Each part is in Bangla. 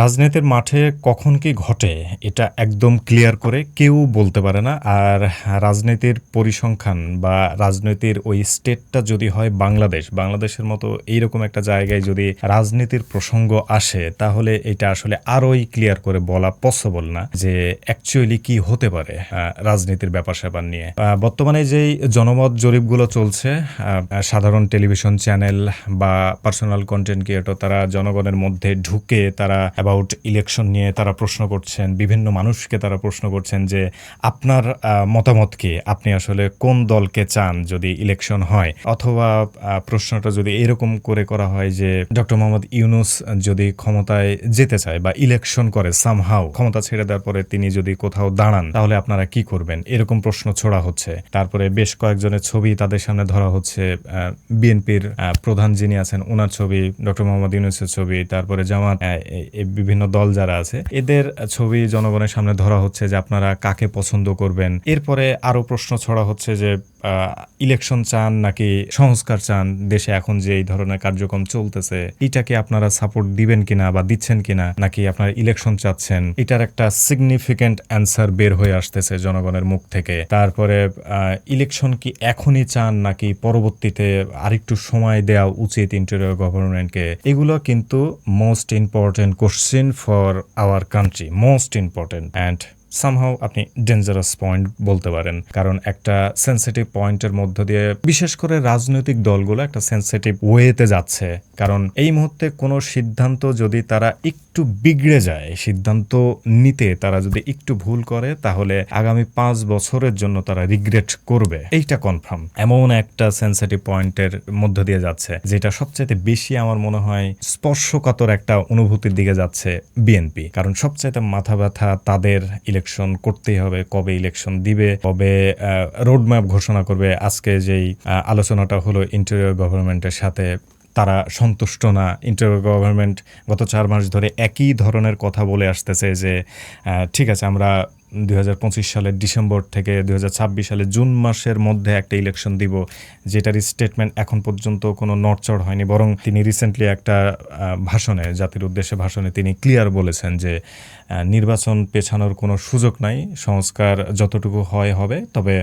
রাজনীতির মাঠে কখন কি ঘটে, এটা একদম ক্লিয়ার করে কেউ বলতে পারে না। আর রাজনীতির পরিসংখ্যান বা রাজনীতির ওই স্টেটটা যদি হয় বাংলাদেশ, বাংলাদেশের মতো এইরকম একটা জায়গায় যদি রাজনীতির প্রসঙ্গ আসে, তাহলে এটা আসলে আরোই ক্লিয়ার করে বলা পসিবল না যে অ্যাকচুয়ালি কি হতে পারে রাজনীতির ব্যাপার স্যাপার নিয়ে। বর্তমানে যেই জনমত জরিপগুলো চলছে সাধারণ টেলিভিশন চ্যানেল বা পার্সোনাল কন্টেন্ট ক্রিয়েটর তারা জনগণের মধ্যে ঢুকে তারা অ্যাবাউট ইলেকশন নিয়ে তারা প্রশ্ন করছেন, বিভিন্ন মানুষকে তারা প্রশ্ন করছেন যে আপনার মতামত কি? আপনি আসলে কোন দলকে চান যদি ইলেকশন হয়? অথবা প্রশ্নটা যদি এরকম করে করা হয় যে ডক্টর মোহাম্মদ ইউনুস যদি ক্ষমতায় যেতে চায় বা ইলেকশন করে সামহাও ক্ষমতা ছেড়ে দেওয়ার পরে তিনি যদি কোথাও দাঁড়ান, তাহলে আপনারা কি করবেন? এরকম প্রশ্ন ছোড়া হচ্ছে। তারপরে বেশ কয়েকজনের ছবি তাদের সামনে ধরা হচ্ছে বিএনপির প্রধান যিনি আছেন ওনার ছবি ডক্টর মোহাম্মদ ইউনুসের ছবি, তারপরে জামাত বিভিন্ন দল যারা আছে, এদের ছবি জনগণের সামনে ধরা হচ্ছে যে আপনারা কাকে পছন্দ করবেন। এরপরে আরও প্রশ্ন ছড়া হচ্ছে যে ইলেকশন চান নাকি সংস্কার চান, দেশে এখন যে এই ধরনের কার্যক্রম চলতেছে এটাকে আপনারা সাপোর্ট দিবেন কিনা বা দিচ্ছেন কিনা, নাকি আপনারা ইলেকশন চাচ্ছেন? এটার একটা সিগনিফিকেন্ট অ্যান্সার বের হয়ে আসতেছে জনগণের মুখ থেকে। তারপরে ইলেকশন কি এখনই চান নাকি পরবর্তীতে আরেকটু সময় দেওয়া উচিত ইন্টেরিয়র গভর্নমেন্টকে এগুলো কিন্তু most important question for our country most important and somehow আপনি ডেঞ্জারাস পয়েন্ট বলতে পারেন। কারণ একটা সেন্সিটিভ পয়েন্টের মধ্য দিয়ে বিশেষ করে রাজনৈতিক দলগুলো একটা সেন্সিটিভ ওয়েতে যাচ্ছে। কারণ এই মুহূর্তে কোনো সিদ্ধান্ত যদি তারা একটু বিগড়ে যায়, সিদ্ধান্ত নিতে তারা যদি একটু ভুল করে, তাহলে আগামী পাঁচ বছরের জন্য তারা রিগ্রেট করবে। এইটা কনফার্ম এমন একটা সেন্সিটিভ পয়েন্টের মধ্য দিয়ে যাচ্ছে, যেটা সবচাইতে বেশি আমার মনে হয় স্পর্শকাতর একটা অনুভূতির দিকে যাচ্ছে বিএনপি। কারণ সবচাইতে মাথা ব্যথা তাদের ইলেকশন করতেই হবে, কবে ইলেকশন দিবে, কবে রোডম্যাপ ঘোষণা করবে। আজকে যেই আলোচনাটা হলো ইন্টেরিয়র গভর্নমেন্টের সাথে, তারা সন্তুষ্ট না। ইন্টারিয়র গভর্নমেন্ট গত চার মাস ধরে একই ধরনের কথা বলে আসতেছে যে ঠিক আছে, আমরা দু হাজার পঁচিশ সালের ডিসেম্বর থেকে দুই সালের জুন মাসের মধ্যে একটা ইলেকশন দিব, যেটার স্টেটমেন্ট এখন পর্যন্ত কোনো নড়চড় হয়নি, বরং তিনি রিসেন্টলি একটা ভাষণে, জাতির উদ্দেশ্যে ভাষণে তিনি ক্লিয়ার বলেছেন যে নির্বাচন পেছানোর কোনো সুযোগ নাই, সংস্কার যতটুকু হয় হবে, তবে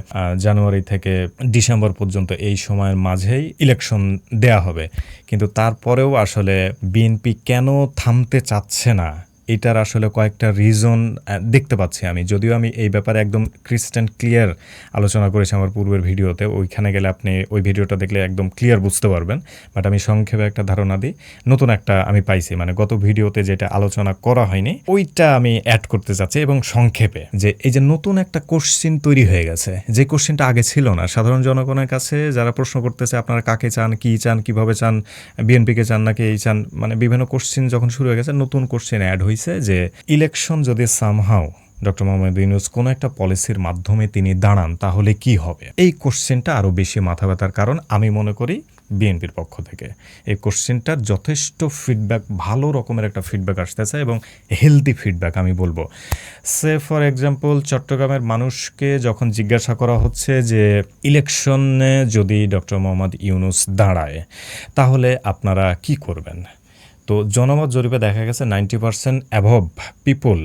জানুয়ারি থেকে ডিসেম্বর পর্যন্ত এই সময়ের মাঝেই ইলেকশন দেয়া হবে। কিন্তু তারপরেও আসলে বিএনপি কেন থামতে চাচ্ছে না? এটার আসলে কয়েকটা রিজন দেখতে পাচ্ছি আমি। যদিও আমি এই ব্যাপারে একদম ক্রিস্টান ক্লিয়ার আলোচনা করেছি আমার পূর্বের ভিডিওতে, ওইখানে গেলে আপনি ওই ভিডিওটা দেখলে একদম ক্লিয়ার বুঝতে পারবেন। বাট আমি সংক্ষেপে একটা ধারণা দিই, নতুন একটা আমি পাইছি। মানে গত ভিডিওতে যেটা আলোচনা করা হয়নি, ওইটা আমি অ্যাড করতে চাচ্ছি এবং সংক্ষেপে যে এই যে নতুন একটা কোশ্চিন তৈরি হয়ে গেছে, যে কোশ্চিনটা আগে ছিল না, সাধারণ জনগণের কাছে যারা প্রশ্ন করতেছে, আপনারা কাকে চান, কি চান, কীভাবে চান বিএনপিকে চান নাকি এই চান মানে বিভিন্ন কোশ্চিন যখন শুরু হয়ে গেছে, নতুন কোশ্চিন অ্যাড হয়েছে যে ইলেকশন যদি সামহাও ডক্টর মোহাম্মদ ইউনুস কোনো একটা পলিসির মাধ্যমে তিনি দাঁড়ান, তাহলে কি হবে? এই কোশ্চেনটা আরও বেশি মাথা ব্যথার কারণ আমি মনে করি বিএনপির পক্ষ থেকে। এই কোশ্চেনটার যথেষ্ট ফিডব্যাক ভালো রকমের একটা ফিডব্যাক আসতেছে এবং হেলদি ফিডব্যাক আমি বলব। সে ফর এক্সাম্পল চট্টগ্রামের মানুষকে যখন জিজ্ঞাসা করা হচ্ছে যে ইলেকশনে যদি ডক্টর মোহাম্মদ ইউনুস দাঁড়ায়, তাহলে আপনারা কি করবেন? তো জনমত জরিপে দেখা গেছে ninety percent above people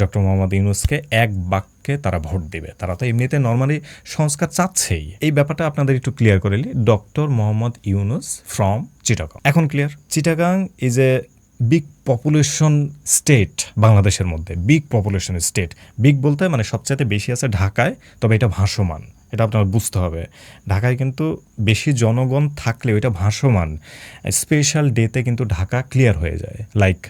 doctor Mohammad ইউনুসকে এক বাক্যে তারা ভোট দিবে। তারা তো এমনিতে নর্মালি সংস্কার চাচ্ছেই। এই ব্যাপারটা আপনাদের একটু ক্লিয়ার করে নিই। ডক্টর মোহাম্মদ ইউনুস ফ্রম চিটাগাং এখন clear Chittagong is a big population state বাংলাদেশের মধ্যে। বিগ পপুলেশন স্টেট বিগ বলতে মানে সবচাইতে বেশি আছে ঢাকায়, তবে এটা ভাসমান। এটা আপনার বুঝতে হবে। ঢাকায় কিন্তু বেশি জনগণ থাকলে ওইটা ভাসমান। স্পেশাল ডেতে কিন্তু ঢাকা ক্লিয়ার হয়ে যায়। লাইক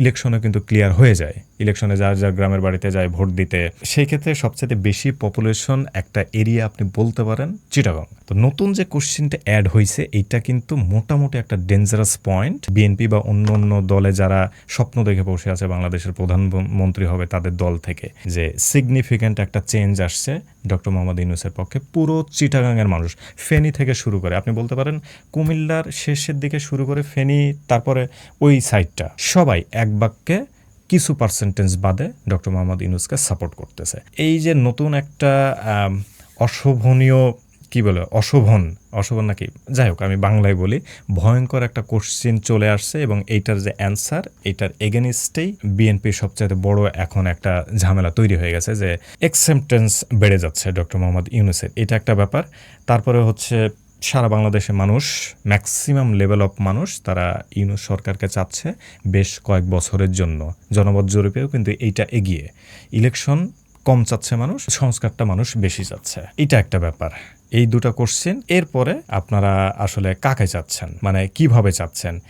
ইলেকশনে কিন্তু ক্লিয়ার হয়ে যায়। ইলেকশনে যার যার গ্রামের বাড়িতে যায় ভোট দিতে। সেই ক্ষেত্রে সবচেয়ে বেশি পপুলেশন একটা এরিয়া আপনি বলতে পারেন চিটাগং। তো নতুন যে কোশ্চিনটা অ্যাড হয়েছে এইটা কিন্তু মোটামুটি একটা ডেঞ্জারাস পয়েন্ট বিএনপি বা অন্য অন্য দলে যারা স্বপ্ন দেখে বসে আছে, বাংলাদেশের প্রধানমন্ত্রী হবে তাদের দল থেকে, যে সিগনিফিক্যান্ট একটা চেঞ্জ আসছে ডক্টর মোহাম্মদ ইউনুসের পক্ষে। পুরো চিটাগাংয়ের মানুষ ফেনী থেকে শুরু করে, আপনি বলতে পারেন কুমিল্লার শেষের দিকে শুরু করে ফেনী, তারপরে ওই সাইডটা সবাই এক বাক্যে কিছু পার্সেন্টেজ বাদে ডক্টর মোহাম্মদ ইউনুসকে সাপোর্ট করতেছে। এই যে নতুন একটা অশোভনীয়, কি বলে, অশোভন অশোভন নাকি? যাই হোক, আমি বাংলায় বলি, ভয়ঙ্কর একটা কোশ্চিন চলে আসছে এবং এইটার যে অ্যান্সার এইটার এগেনিস্টেই বিএনপির সবচেয়ে বড় এখন একটা ঝামেলা তৈরি হয়ে গেছে যে অ্যাকসেপ্টেন্স বেড়ে যাচ্ছে ডক্টর মোহাম্মদ ইউনুসের। এটা একটা ব্যাপার। তারপরে হচ্ছে সারা বাংলাদেশে মানুষ ম্যাক্সিমাম লেভেল অফ মানুষ তারা ইউনুস সরকারকে চাচ্ছে বেশ কয়েক বছরের জন্য। জনমত জরিপেও কিন্তু এইটা এগিয়ে। ইলেকশন কম চাচ্ছে মানুষ, সংস্কারটা মানুষ বেশি চাচ্ছে। এটা একটা ব্যাপার। এই দুটো কোশ্চেন এরপরে আপনারা আসলে কাকে চাচ্ছেন? মানে কীভাবে চাচ্ছেন?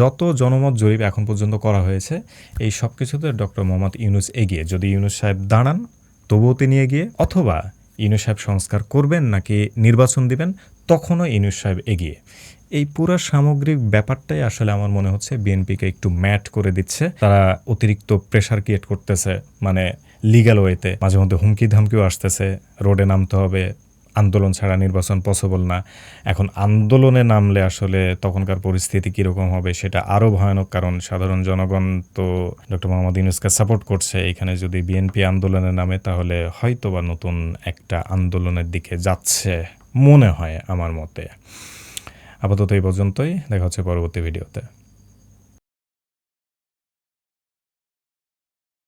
যত জনমত জরিপ এখন পর্যন্ত করা হয়েছে, এই সব কিছুতে ডক্টর মোহাম্মদ ইউনুস এগিয়ে। যদি ইউনুস সাহেব দাঁড়ান, তবুও তিনি এগিয়ে। অথবা ইউনুস সাহেব সংস্কার করবেন নাকি নির্বাচন দিবেন তখনও ইউনুস সাহেব এগিয়ে। এই পুরো সামগ্রিক ব্যাপারটাই আসলে আমার মনে হচ্ছে বিএনপিকে একটু ম্যাট করে দিচ্ছে। তারা অতিরিক্ত প্রেশার ক্রিয়েট করতেছে মানে লিগ্যাল ওয়েতে মাঝে মধ্যে হুমকি ধামকিও আসতেছে রোডে নামতে হবে, আন্দোলন ছাড়া নির্বাচন পসিবল না। এখন আন্দোলনে নামলে আসলে তখনকার পরিস্থিতি কীরকম হবে সেটা আরও ভয়ানক, কারণ সাধারণ জনগণ তো ডক্টর মোহাম্মদ ইউনুসকে সাপোর্ট করছে। এখানে যদি বিএনপি আন্দোলনে নামে তাহলে হয়তো বা নতুন একটা আন্দোলনের দিকে যাচ্ছে। মনে হয় আমার মতে। আপাতত এই পর্যন্তই। দেখা হচ্ছে পরবর্তী ভিডিওতে।